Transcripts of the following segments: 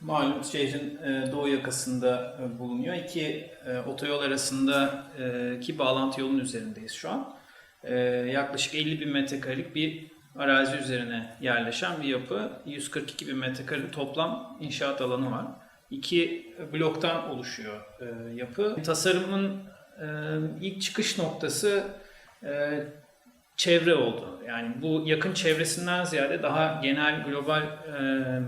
malum şehrin e, doğu yakasında e, bulunuyor. İki e, otoyol arasındaki bağlantı yolunun üzerindeyiz şu an. E, yaklaşık 50 bin metrekarelik bir arazi üzerine yerleşen bir yapı. 142 bin metrekarelik toplam inşaat alanı var. İki bloktan oluşuyor e, yapı. Tasarımın e, ilk çıkış noktası e, çevre oldu. Yani bu yakın çevresinden ziyade daha genel global e,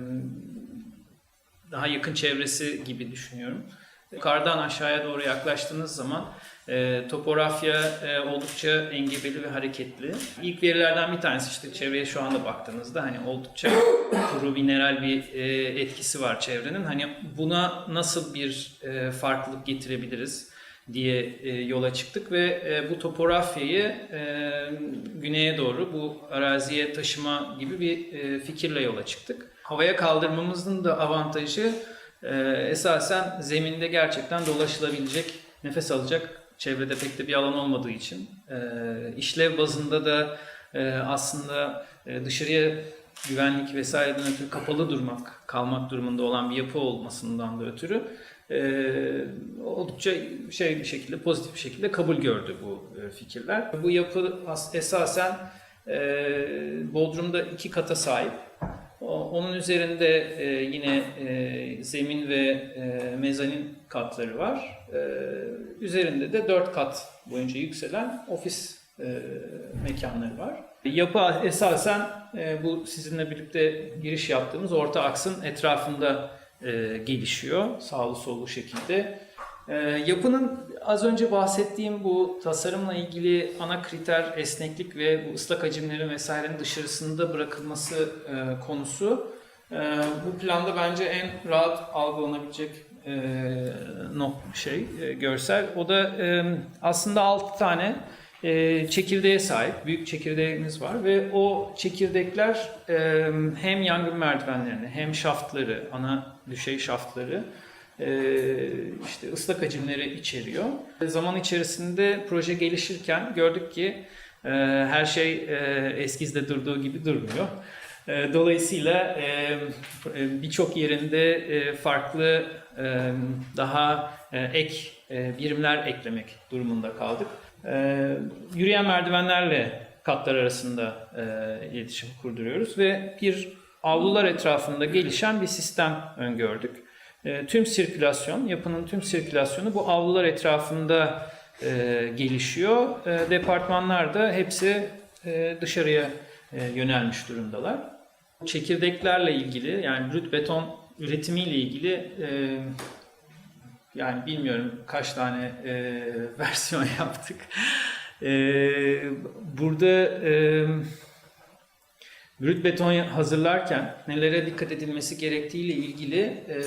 daha yakın çevresi gibi düşünüyorum. Yukarıdan aşağıya doğru yaklaştığınız zaman e, topografya e, oldukça engebeli ve hareketli. İlk verilerden bir tanesi işte çevreye şu anda baktığınızda hani oldukça kuru mineral bir e, etkisi var çevrenin. Hani buna nasıl bir e, farklılık getirebiliriz diye e, yola çıktık ve e, bu topografyayı e, güneye doğru bu araziye taşıma gibi bir e, fikirle yola çıktık. Havaya kaldırmamızın da avantajı e, esasen zeminde gerçekten dolaşılabilecek, nefes alacak çevrede pek de bir alan olmadığı için. E, işlev bazında da e, aslında e, dışarıya güvenlik vesaireden ötürü kapalı durmak, kalmak durumunda olan bir yapı olmasından da ötürü e, oldukça şey bir şekilde pozitif bir şekilde kabul gördü bu e, fikirler. Bu yapı as- esasen e, Bodrum'da iki kata sahip. Onun üzerinde e, yine e, zemin ve e, mezanin katları var. E, üzerinde de dört kat boyunca yükselen ofis e, mekanları var. Yapı esasen e, bu sizinle birlikte giriş yaptığımız orta aksın etrafında e, gelişiyor sağlı sollu şekilde. E, yapının az önce bahsettiğim bu tasarımla ilgili ana kriter esneklik ve bu ıslak hacimlerin vesairenin dışarısında bırakılması e, konusu. E, bu planda bence en rahat algılanabilecek e, şey e, görsel. O da aslında 6 tane çekirdeğe sahip. Büyük çekirdeğimiz var ve o çekirdekler hem yangın merdivenlerini hem şaftları, ana düşey şaftları işte ıslak hacimleri içeriyor. Zaman içerisinde proje gelişirken gördük ki e, her şey e, eskizde durduğu gibi durmuyor. E, Dolayısıyla birçok yerinde farklı daha ek birimler eklemek durumunda kaldık. Yürüyen merdivenlerle katlar arasında iletişim kurduruyoruz ve bir avlular etrafında gelişen bir sistem öngördük. E, Tüm sirkülasyon, yapının tüm sirkülasyonu bu avlular etrafında e, gelişiyor. E, Departmanlar da hepsi e, dışarıya yönelmiş durumdalar. Çekirdeklerle ilgili yani brüt beton üretimiyle ilgili yani bilmiyorum kaç tane versiyon yaptık. Burada e, brüt beton hazırlarken nelere dikkat edilmesi gerektiğiyle ilgili e,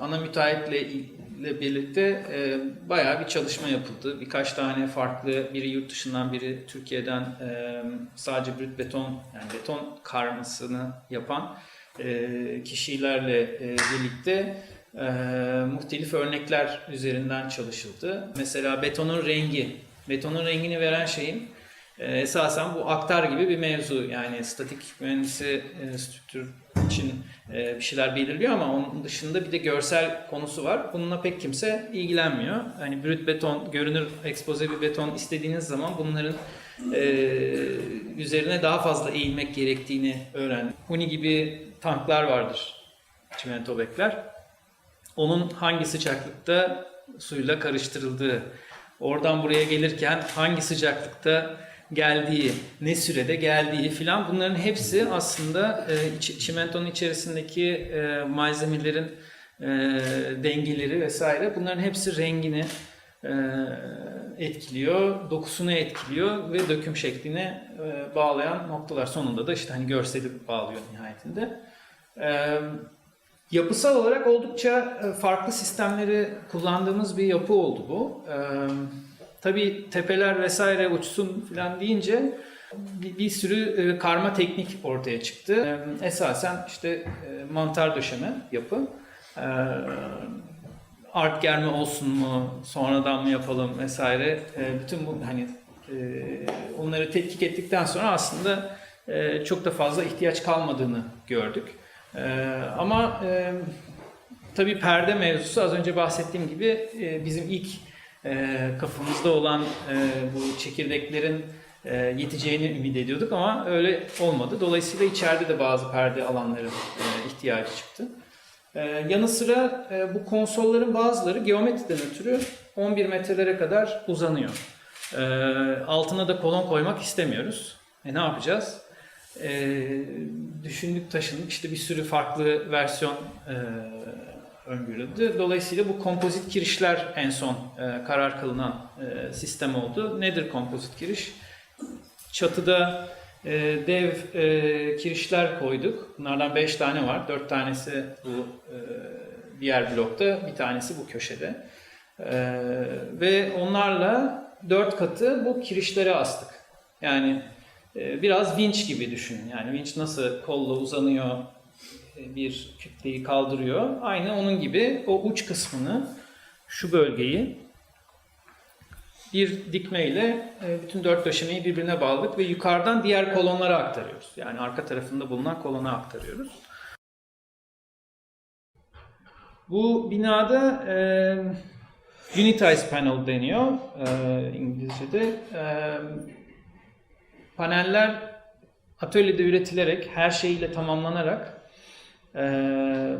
ana müteahhitle ile birlikte e, bayağı bir çalışma yapıldı. Birkaç tane farklı, biri yurt dışından biri Türkiye'den e, sadece brüt beton, yani beton karmasını yapan e, kişilerle e, birlikte e, muhtelif örnekler üzerinden çalışıldı. Mesela betonun rengi, betonun rengini veren şeyin e, esasen bu aktar gibi bir mevzu. Yani statik mühendisi e, strüktür için e, bir şeyler belirliyor ama onun dışında bir de görsel konusu var. Bununla pek kimse ilgilenmiyor. Hani brüt beton, görünür ekspoze bir beton istediğiniz zaman bunların e, üzerine daha fazla eğilmek gerektiğini öğrendik. Huni gibi tanklar vardır, çimento bekler. Onun hangi sıcaklıkta suyla karıştırıldığı, oradan buraya gelirken hangi sıcaklıkta geldiği, ne sürede geldiği filan bunların hepsi aslında e, çi- çimentonun içerisindeki e, malzemelerin e, dengeleri vesaire bunların hepsi rengini e, etkiliyor, dokusunu etkiliyor ve döküm şekline e, bağlayan noktalar. Sonunda da işte hani görseli bağlıyor nihayetinde. E, yapısal olarak oldukça e, farklı sistemleri kullandığımız bir yapı oldu bu. E, tabii tepeler vesaire uçsun falan deyince bir, bir sürü e, karma teknik ortaya çıktı. E, esasen işte e, mantar döşeme yapı. E, art germe olsun mu, sonradan mı yapalım vesaire. Bütün bu hani onları tetkik ettikten sonra aslında çok da fazla ihtiyaç kalmadığını gördük. Ama tabii perde mevzusu az önce bahsettiğim gibi bizim ilk e, kafamızda olan e, bu çekirdeklerin e, yeteceğini ümit ediyorduk ama öyle olmadı. Dolayısıyla içeride de bazı perde alanların e, ihtiyacı çıktı. E, yanı sıra e, bu konsolların bazıları geometriden ötürü 11 metrelere kadar uzanıyor. E, altına da kolon koymak istemiyoruz. E, ne yapacağız? E, düşündük taşındık işte bir sürü farklı versiyon e, öngörüldü. Dolayısıyla bu kompozit kirişler en son e, karar kılınan e, sistem oldu. Nedir kompozit kiriş? Çatıda e, dev e, kirişler koyduk. Bunlardan 5 tane var. 4 tanesi bu e, diğer blokta, bir tanesi bu köşede. E, ve onlarla 4 katı bu kirişlere astık. Yani e, biraz vinç gibi düşünün. Yani vinç nasıl kolla uzanıyor, bir kütleyi kaldırıyor. Aynı onun gibi o uç kısmını, şu bölgeyi bir dikmeyle e, bütün dört döşemeyi birbirine bağladık ve yukarıdan diğer kolonlara aktarıyoruz. Yani arka tarafında bulunan kolona aktarıyoruz. Bu binada e, Unitize Panel deniyor e, İngilizce'de. E, paneller atölyede üretilerek, her şeyiyle tamamlanarak e,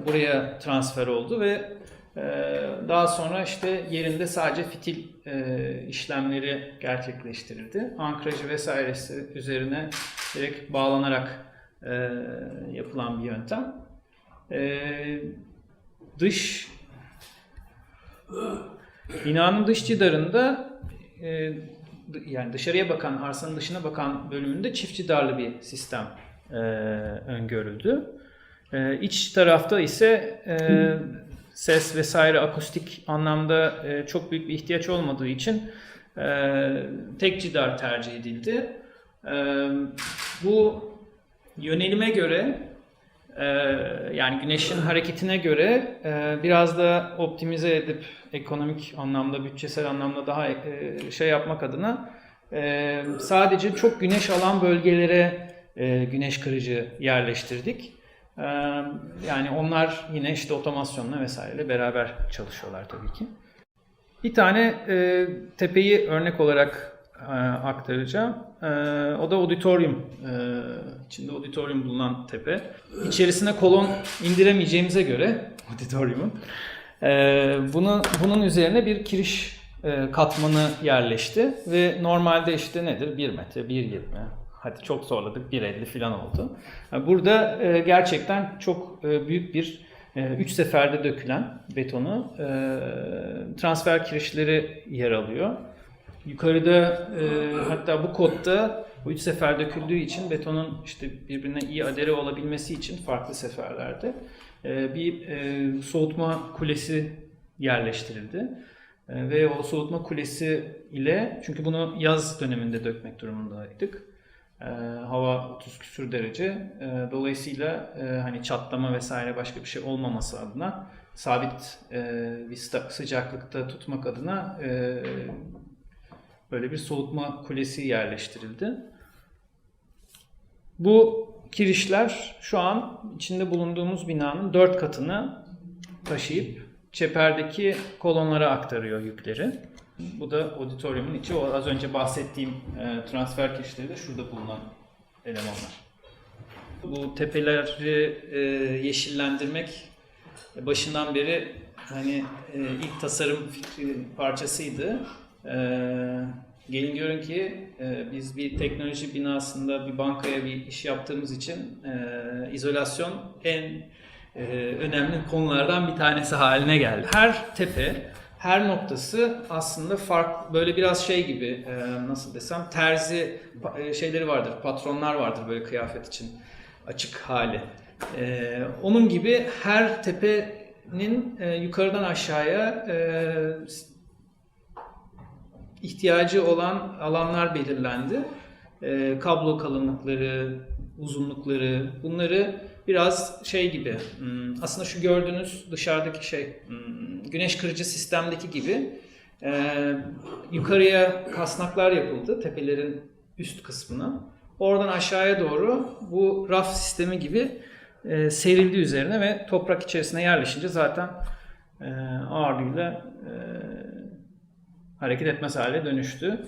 buraya transfer oldu ve e, daha sonra işte yerinde sadece fitil e, işlemleri gerçekleştirildi. Ankrajı vesairesi üzerine direkt bağlanarak e, yapılan bir yöntem. Dış binanın dış cidarında yani dışarıya bakan, arsanın dışına bakan bölümünde çift cidarlı bir sistem öngörüldü. E, iç tarafta ise e, ses vesaire akustik anlamda e, çok büyük bir ihtiyaç olmadığı için e, tek cidar tercih edildi. E, bu yönelime göre e, yani güneşin hareketine göre e, biraz da optimize edip ekonomik anlamda, bütçesel anlamda daha e, şey yapmak adına e, sadece çok güneş alan bölgelere e, güneş kırıcı yerleştirdik. Yani onlar yine işte otomasyonla vesaireyle beraber çalışıyorlar tabii ki. Bir tane e, tepeyi örnek olarak e, aktaracağım. E, o da auditorium. E, içinde auditorium bulunan tepe. İçerisine kolon indiremeyeceğimize göre auditoriumun e, bunu bunun üzerine bir kiriş e, katmanı yerleşti ve normalde işte nedir? 1 metre, 1.20 Hadi çok zorladık 1.50 falan oldu. Burada e, gerçekten çok e, büyük bir 3 seferde dökülen betonu e, transfer kirişleri yer alıyor. Yukarıda hatta bu kodda bu 3 sefer döküldüğü için betonun işte birbirine iyi adere olabilmesi için farklı seferlerde bir soğutma kulesi yerleştirildi. Ve o soğutma kulesi ile çünkü bunu yaz döneminde dökmek durumundaydık. E, hava 30 küsür derece. E, dolayısıyla e, hani çatlama vesaire başka bir şey olmaması adına sabit bir sıcaklıkta tutmak adına böyle bir soğutma kulesi yerleştirildi. Bu kirişler şu an içinde bulunduğumuz binanın dört katını taşıyıp çeperdeki kolonlara aktarıyor yükleri. Bu da auditoriumun içi. O az önce bahsettiğim e, transfer kirişleri de şurada bulunan elemanlar. Bu tepeleri e, yeşillendirmek başından beri hani e, ilk tasarım fikri parçasıydı. E, gelin görün ki e, biz bir teknoloji binasında bir bankaya bir iş yaptığımız için e, izolasyon en e, önemli konulardan bir tanesi haline geldi. Her tepe her noktası aslında fark böyle biraz şey gibi e, nasıl desem terzi e, şeyleri vardır, patronlar vardır böyle kıyafet için açık hali. E, onun gibi her tepenin yukarıdan aşağıya ihtiyacı olan alanlar belirlendi. Kablo kalınlıkları, uzunlukları bunları biraz şey gibi hmm, aslında şu gördüğünüz dışarıdaki şey hmm, güneş kırıcı sistemdeki gibi e, yukarıya kasnaklar yapıldı tepelerin üst kısmına. Oradan aşağıya doğru bu raf sistemi gibi e, serildi üzerine ve toprak içerisine yerleşince zaten e, ağırlığıyla hareket etmez hale dönüştü.